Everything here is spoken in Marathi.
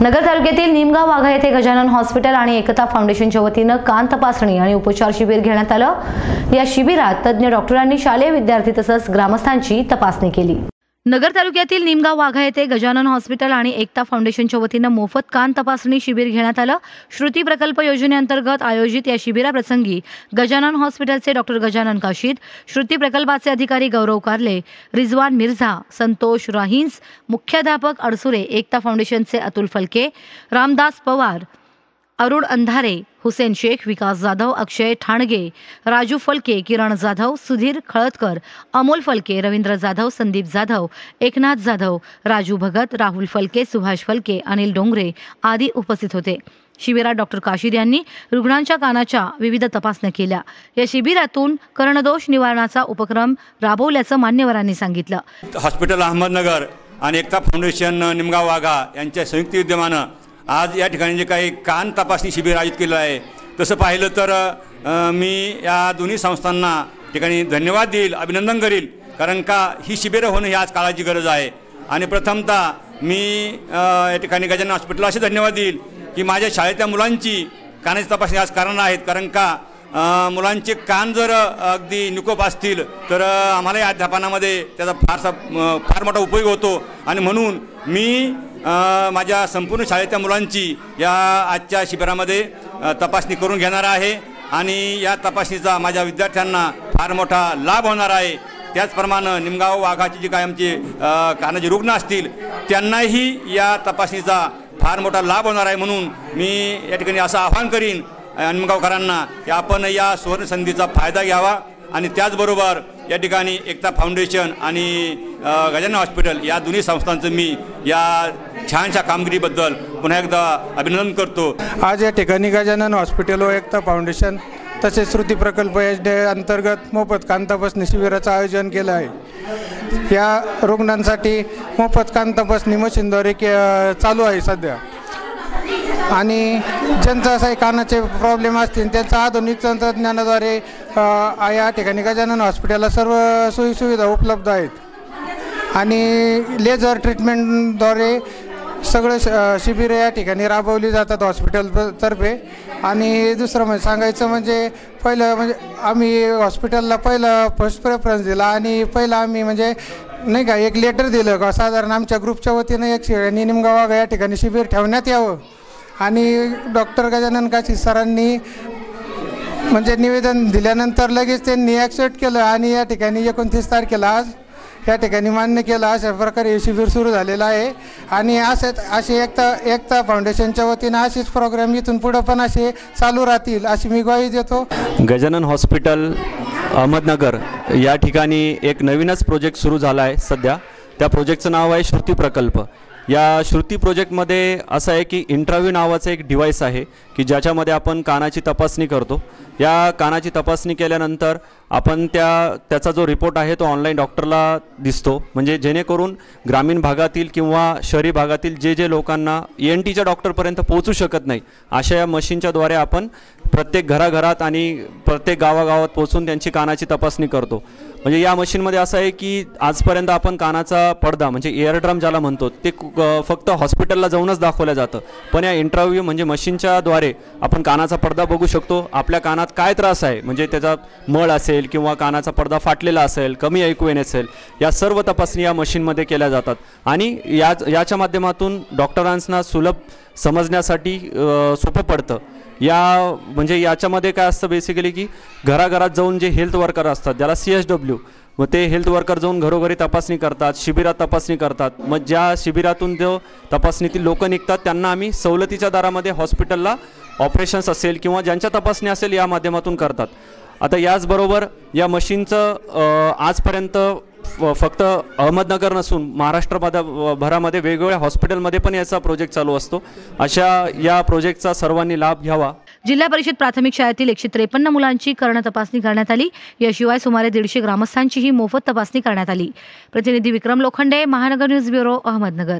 नगर तालुक्यातील निमगाव वाघा येथे गजानन हॉस्पिटल आणि एकता फाउंडेशनच्या वतीनं कान तपासणी आणि उपचार शिबिर घेण्यात आलं. या शिबिरात तज्ज्ञ डॉक्टरांनी शालेय विद्यार्थी तसंच ग्रामस्थांची तपासणी केली. नगर तालुक्यातील निमगाव वाघा येथे गजानन हॉस्पिटल आणि एकता फाउंडेशनच्या वतीनं मोफत कान तपासणी शिबिर घेण्यात आलं. श्रुती प्रकल्प योजनेअंतर्गत आयोजित या शिबिराप्रसंगी गजानन हॉस्पिटलचे डॉक्टर गजानन काशीद श्रुती प्रकल्पाचे अधिकारी गौरव कारले रिजवान मिर्झा संतोष राहिन्स मुख्याध्यापक अडसुरे एकता फाउंडेशनचे अतुल फलके रामदास पवार अरुण अंधारे हुसेन शेख विकास जाधव अक्षय ठाणगे राजू फलके किरण जाधव सुधीर खळदकर अमोल फलके रवींद्र जाधव संदीप जाधव एकनाथ जाधव राजू भगत राहुल फलके सुभाष फलके अनिल डोंगरे आदी उपस्थित होते. शिबिरात डॉक्टर काशीद यांनी रुग्णांच्या कानाच्या विविध तपासण्या केल्या. या शिबिरातून कर्णदोष निवारणाचा उपक्रम राबवल्याचं मान्यवरांनी सांगितलं. हॉस्पिटल अहमदनगर आणि एकता फाउंडेशन निमगाव वाघा यांच्या संयुक्त विद्यमानं आज या ठिकाणी जे काही कान तपासणी शिबिर आयोजित केलं आहे तसं पाहिलं तर मी या दोन्ही संस्थांना ठिकाणी धन्यवाद देईल अभिनंदन करील कारण का ही शिबिरं होणं ही आज काळाची गरज आहे. आणि प्रथमतः मी या ठिकाणी गजानन हॉस्पिटलला असे धन्यवाद देईल की माझ्या शाळेतल्या मुलांची कानाची तपासणी आज कारण आहेत कारण का मुलांचे कान जर अगदी निकोप असतील तर आम्हाला या अध्यापनामध्ये त्याचा फारसा फार मोठा उपयोग होतो. आणि म्हणून मी माझ्या संपूर्ण शाळेच्या मुलांची या आजच्या शिबिरामध्ये तपासणी करून घेणार आहे आणि या तपासणीचा माझ्या विद्यार्थ्यांना फार मोठा लाभ होणार आहे. त्याचप्रमाणे निमगाव वाघाची जी काय आमचे कानाचे रुग्ण असतील त्यांनाही या तपासणीचा फार मोठा लाभ होणार आहे म्हणून मी या ठिकाणी असं आवाहन करीन. निमगावकरांना की आपण या सुवर्णसंधीचा फायदा घ्यावा आणि त्याचबरोबर या ठिकाणी एकता फाउंडेशन आणि गजानन हॉस्पिटल या दोन्ही संस्थांचं मी या छानशा कामगिरीबद्दल पुन्हा एकदा अभिनंदन करतो. आज या ठिकाणी गजानन हॉस्पिटल व एकता फाउंडेशन तसेच श्रुती प्रकल्प एच डी अंतर्गत मोफत कान शिबिराचं आयोजन केलं आहे. या रुग्णांसाठी मोफत कान तपासणी मशीनद्वारे के चालू आहे सध्या. आणि ज्यांचं असं कानाचे प्रॉब्लेम असतील त्यांचा आधुनिक तंत्रज्ञानाद्वारे या ठिकाणी गजानन हॉस्पिटलला सर्व सोयीसुविधा उपलब्ध आहेत. आणि लेझर ट्रीटमेंटद्वारे सगळं श शिबिरं या ठिकाणी राबवली जातात हॉस्पिटल तर्फे. आणि दुसरं म्हणजे सांगायचं म्हणजे पहिलं म्हणजे आम्ही हॉस्पिटलला पहिलं फर्स्ट प्रेफरन्स दिला आणि पहिलं आम्ही म्हणजे नाही का एक लेटर दिलं का साधारण आमच्या ग्रुपच्या वतीनं एक शि- निमगावा या ठिकाणी शिबिर ठेवण्यात यावं. आणि डॉक्टर गजानन काशी सरांनी म्हणजे निवेदन दिल्यानंतर लगेच त्यांनी ॲक्सेप्ट केलं आणि या ठिकाणी एकोणतीस तारखेला आज या ठिकाणी मान्य केलं. अशा प्रकारे हे शिबिर सुरू झालेलं आहे. आणि असेच असे एकता एकता फाउंडेशनच्या वतीनं असेच प्रोग्राम इथून पुढं पण असे चालू राहतील अशी मी ग्वाही देतो. गजानन हॉस्पिटल अहमदनगर या ठिकाणी एक नवीनच प्रोजेक्ट सुरू झाला आहे सध्या. त्या प्रोजेक्टचं नाव आहे श्रुती प्रकल्प. या श्रुती प्रोजेक्टमध्ये असं आहे की इंट्राव्ह्यू नावाचं एक डिव्हाइस आहे की ज्याच्यामध्ये आपण कानाची तपासणी करतो. या कानाची तपासणी केल्यानंतर आपण त्या त्याचा जो रिपोर्ट आहे तो ऑनलाईन डॉक्टरला दिसतो. म्हणजे जेणेकरून ग्रामीण भागातील किंवा शहरी भागातील जे जे लोकांना ई एन टीच्या डॉक्टरपर्यंत पोहोचू शकत नाही अशा या मशीनच्याद्वारे आपण प्रत्येक घराघरात आणि प्रत्येक गावागावात पोहोचून त्यांची कानाची तपासणी करतो. म्हणजे या मशीनमध्ये असं आहे की आजपर्यंत आपण कानाचा पडदा म्हणजे एअर ड्रम ज्याला म्हणतो ते फक्त हॉस्पिटलला जाऊनच दाखवलं जातं. पण या इंटरव्ह्यू म्हणजे मशीनच्याद्वारे आपण कानाचा पडदा बघू शकतो. आपल्या कानात काय त्रास आहे? म्हणजे त्याचा मळ असेल असेल किंवा कानाचा पडदा फाटलेला असेल कमी ऐकू येणे असेल या सर्व तपासणी या मशीनमध्ये केल्या जातात. आणि या याच्या माध्यमातून डॉक्टरांना सुलभ समजण्यासाठी सोपं पडतं. या म्हणजे याच्यामध्ये काय असतं बेसिकली की घराघरात जाऊन जे हेल्थ वर्कर असतात ज्याला सी एच डब्ल्यू मग ते हेल्थ वर्कर जाऊन घरोघरी तपासणी करतात शिबिरात तपासणी करतात. मग ज्या शिबिरातून जो तपासणीतील लोक निघतात त्यांना आम्ही सवलतीच्या दरामध्ये हॉस्पिटलला ऑपरेशन्स असेल किंवा ज्यांच्या तपासणी असेल या माध्यमातून करतात. आता याचबरोबर या मशीनचं आजपर्यंत फ- फक्त अहमदनगर नसून महाराष्ट्रामध्ये भरामध्ये वेगवेगळ्या हॉस्पिटलमध्ये पण याचा प्रोजेक्ट चालू असतो. अशा या प्रोजेक्टचा सर्वांनी लाभ घ्यावा. जिल्हा परिषद प्राथमिक शाळेतील एकशे त्रेपन्न मुलांची कर्ण तपासणी करण्यात आली. याशिवाय सुमारे दीडशे ग्रामस्थांचीही मोफत तपासणी करण्यात आली. प्रतिनिधी विक्रम लोखंडे महानगर न्यूज ब्युरो अहमदनगर.